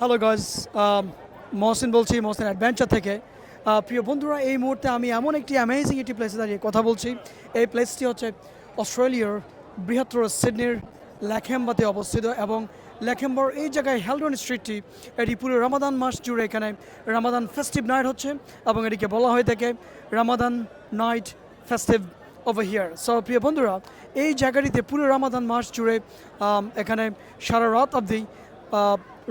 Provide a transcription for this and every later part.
Hello guys Mohsin বলছি Mohsin adventure থেকে। প্রিয় বন্ধুরা, এই মুহূর্তে আমি এমন একটি অ্যামেজিং একটি প্লেসে দাঁড়িয়ে কথা বলছি। এই প্লেসটি হচ্ছে অস্ট্রেলিয়ার বৃহত্তর সিডনির ল্যাখেম্বাতে অবস্থিত এবং ল্যাখেম্বর এই জায়গায় হেলডন স্ট্রিটটি এটি পুরো রামাদান মাস জুড়ে এখানে রামাদান ফেস্টিভ নাইট হচ্ছে এবং এটিকে বলা হয়ে থাকে Ramadan night festive over here so প্রিয় বন্ধুরা, এই জায়গাটিতে পুরো রামাদান মাস জুড়ে এখানে সারা রাত অবধি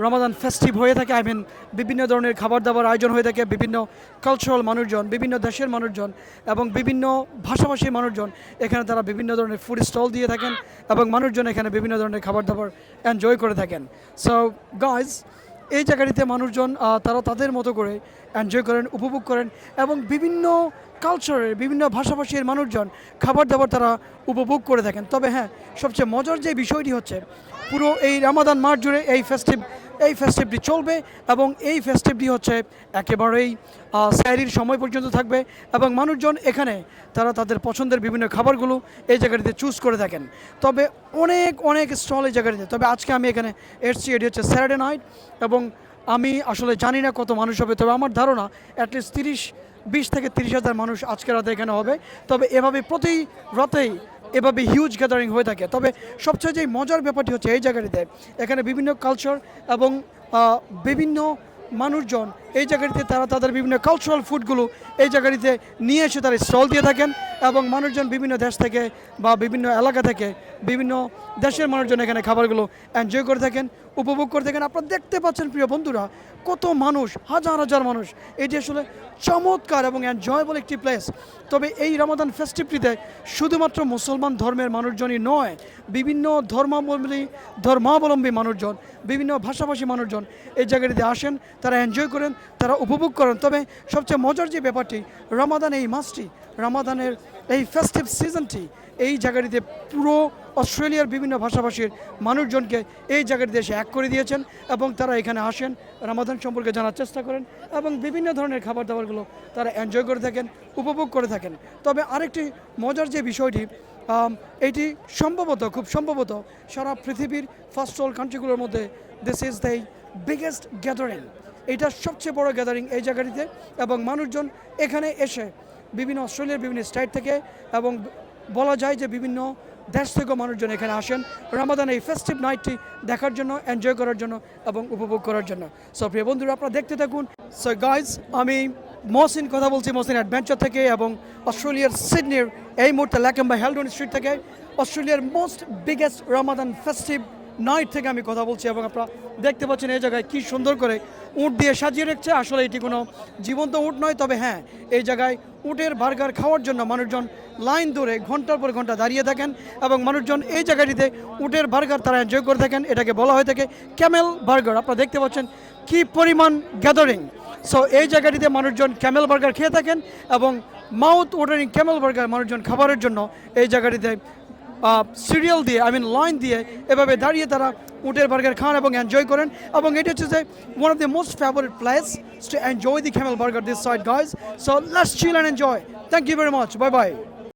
রমাদান ফেস্টিভ হয়ে থাকে আই মিন বিভিন্ন ধরনের খাবার দাবার আয়োজন হয়ে থাকে, বিভিন্ন কালচারাল মানুষজন, বিভিন্ন দেশের মানুষজন এবং বিভিন্ন ভাষাভাষীর মানুষজন এখানে তারা বিভিন্ন ধরনের ফুড স্টল দিয়ে থাকেন এবং মানুষজন এখানে বিভিন্ন ধরনের খাবার দাবার এনজয় করে থাকেন। সো গাইজ এই জায়গাটিতে মানুষজন তারা তাদের মতো করে এনজয় করেন, উপভোগ করেন এবং বিভিন্ন কালচারের বিভিন্ন ভাষাভাষীর মানুষজন খাবার দাবার তারা উপভোগ করে থাকেন। তবে হ্যাঁ সবচেয়ে মজার যে বিষয়টি হচ্ছে, পুরো এই রামাদান মাস জুড়ে এই ফেস্টিভ এই ফেস্টিভটি চলবে এবং এই ফেস্টিভটি হচ্ছে একেবারেই স্যারির সময় পর্যন্ত থাকবে এবং মানুষজন এখানে তারা তাদের পছন্দের বিভিন্ন খাবারগুলো এই জায়গাটিতে চুজ করে থাকেন। তবে অনেক অনেক স্টল এই জায়গাটিতে। তবে আজকে আমি এখানে এসছি, এটি হচ্ছে স্যাটারডে নাইট এবং আমি আসলে জানি না কত মানুষ হবে, তবে আমার ধারণা অ্যাটলিস্ট তিরিশ বিশ থেকে তিরিশ হাজার মানুষ আজকে রাতে এখানে হবে। তবে এভাবে প্রতি রাতেই এভাবে হিউজ গ্যাদারিং হয়ে থাকে। তবে সবচেয়ে যে মজার ব্যাপারটি হচ্ছে এই জায়গাটিতে এখানে বিভিন্ন কালচার এবং বিভিন্ন মানুষজন এই জায়গাটিতে তারা তাদের বিভিন্ন কালচারাল ফুডগুলো এই জায়গাটিতে নিয়ে এসে তারা স্টল দিয়ে থাকেন এবং মানুষজন বিভিন্ন দেশ থেকে বা বিভিন্ন এলাকা থেকে বিভিন্ন দেশের মানুষজন এখানে খাবারগুলো এনজয় করে থাকেন, উপভোগ করে থাকেন। আপনারা দেখতে পাচ্ছেন, প্রিয় বন্ধুরা, কত মানুষ, হাজার হাজার মানুষ। এটি আসলে চমৎকার এবং এনজয়েবল একটি প্লেস তবে এই রমাদান ফেস্টিভটিতে শুধুমাত্র মুসলমান ধর্মের মানুষজনই নয়, বিভিন্ন ধর্মাবলম্বী ধর্মাবলম্বী মানুষজন, বিভিন্ন ভাষাভাষী মানুষজন এই জায়গাটিতে আসেন, তারা এনজয় করেন। তারা উপভোগ করেন। তবে সবচেয়ে মজার যে ব্যাপারটি, রমাদান এই মাসটি, রমাদানের এই ফেস্টিভ সিজনটি এই জায়গাটিতে পুরো অস্ট্রেলিয়ার বিভিন্ন ভাষাভাষীর মানুষজনকে এই জায়গাটিতে এসে এক করে দিয়েছেন এবং তারা এখানে আসেন, রামাদান সম্পর্কে জানার চেষ্টা করেন এবং বিভিন্ন ধরনের খাবার দাবারগুলো তারা এনজয় করে থাকেন, উপভোগ করে থাকেন। তবে আরেকটি মজার যে বিষয়টি এটি সম্ভবত, খুব সম্ভবত সারা পৃথিবীর ফার্স্ট ওয়ার্ল্ড কান্ট্রিগুলোর মধ্যে this is the biggest gathering এটা সবচেয়ে বড় গ্যাদারিং এই জায়গাটিতে এবং মানুষজন এখানে এসে বিভিন্ন অস্ট্রেলিয়ার বিভিন্ন স্টেট থেকে এবং বলা যায় যে বিভিন্ন দেশ থেকেও মানুষজন এখানে আসেন রামাদান এই ফেস্টিভ নাইটটি দেখার জন্য এনজয় করার জন্য এবং উপভোগ করার জন্য। সো প্রিয় বন্ধুরা, আপনারা দেখতে থাকুন। সো গাইজ আমি মহসিন কথা বলছি, মহসিন অ্যাডভেঞ্চার থেকে এবং অস্ট্রেলিয়ার সিডনির এই মুহূর্তে ল্যাকেম্বা হেলডন স্ট্রিট থেকে। অস্ট্রেলিয়ার most biggest Ramadan festive night থেকে আমি কথা বলছি এবং আপনারা দেখতে পাচ্ছেন এই জায়গায় কি সুন্দর করে উট দিয়ে সাজিয়ে রেখেছে। আসলে এটি কোনো জীবন্ত উট নয়, তবে হ্যাঁ এই জায়গায় উটের বার্গার খাওয়ার জন্য মানুষজন লাইন ধরে ঘণ্টার পর ঘণ্টা দাঁড়িয়ে থাকেন এবং মানুষজন এই জায়গাটিতে উটের বার্গার তারা এনজয় করে থাকেন। এটাকে বলা হয়ে থাকে ক্যামেল বার্গার। আপনারা দেখতে পাচ্ছেন কি পরিমাণ গ্যাদারিং সো এই জায়গাটিতে মানুষজন ক্যামেল বার্গার খেয়ে থাকেন এবং মাউথ ওয়াটারিং ক্যামেল বার্গার মানুষজন খাবারের জন্য এই জায়গাটিতে সিরিয়াল দিয়ে আই মিন লাইন দিয়ে এভাবে দাঁড়িয়ে তারা উটের বার্গার খান এবং এনজয় করেন। এবং এটি হচ্ছে যে one of the most favourite place to enjoy the camel burger this side guys so last chill and enjoy thank you very much bye bye